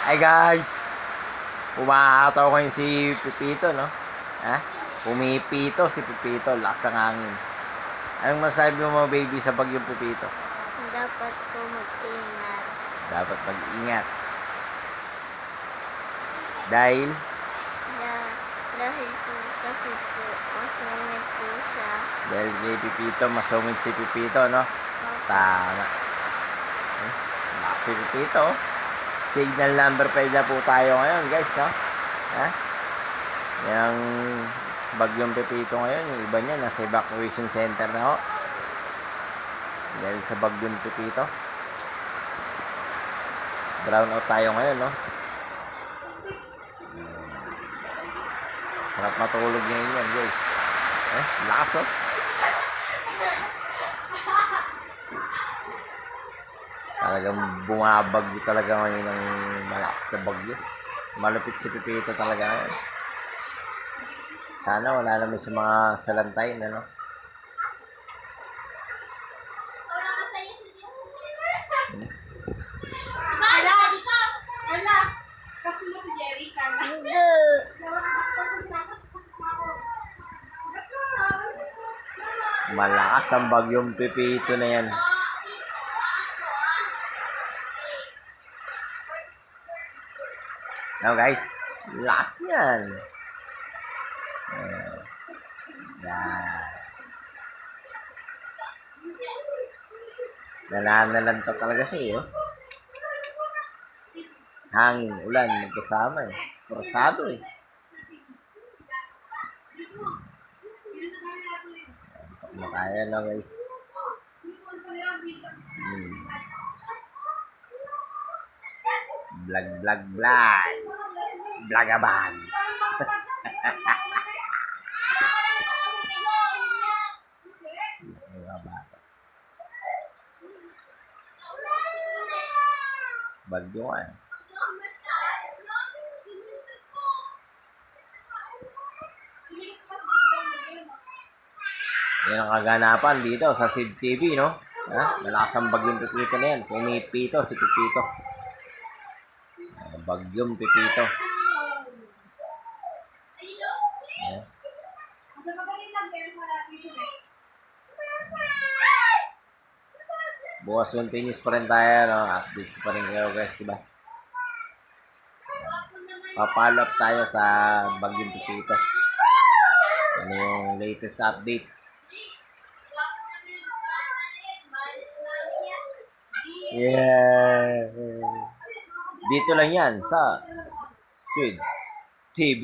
Hi guys! Pumakataw ko yung si Pipito, no? Ha? Pumipito si Pipito, lakas ng hangin. Anong masabi mo mga baby sa bagyong Pipito? Dapat po mag-ingat. Dapat mag-ingat. Dahil, Da, dahil po kasi po masungit po siya. dahil kay Pipito, masungit si Pipito, no? Tama. Eh, lakas si Pipito. oh. Signal number 5 na po tayo ngayon, guys, no? Ha? Yung bagyong Pepito ngayon, yung iba niya, nasa evacuation center na ho. Dahil sa bagyong Pepito. Brown out tayo ngayon, no? Sarap matulog ngayon yan, guys. Eh, lakas, oh. Talagang bumabagyo talaga ngayon ng malakas na bagyo. Malupit si Pipito talaga ngayon. Sana wala naman sa mga salantay, Carla. Hindi. Malakas ang bagyong Pipito na yan. Now guys, last yan. Uh, yan. Nananalanto talaga siya eh. oh. Hangin, ulan, magkasama eh. Korsado eh. Makaya na guys. Hmm. Vlog, vlog, vlog. Bata. Bagyo nga eh. Yan ang kaganapan dito sa Sid TV, no? Ha? Malakas ang bagyong pipito na yan. Pumipito si Pipito. Bagyong pipito. Bukas continuous pa rin tayo, no? Update pa rin kayo, guys, diba? Papalop tayo sa bagyong pipito. Ano yung latest update? Yeah. Dito lang yan sa Sid TV.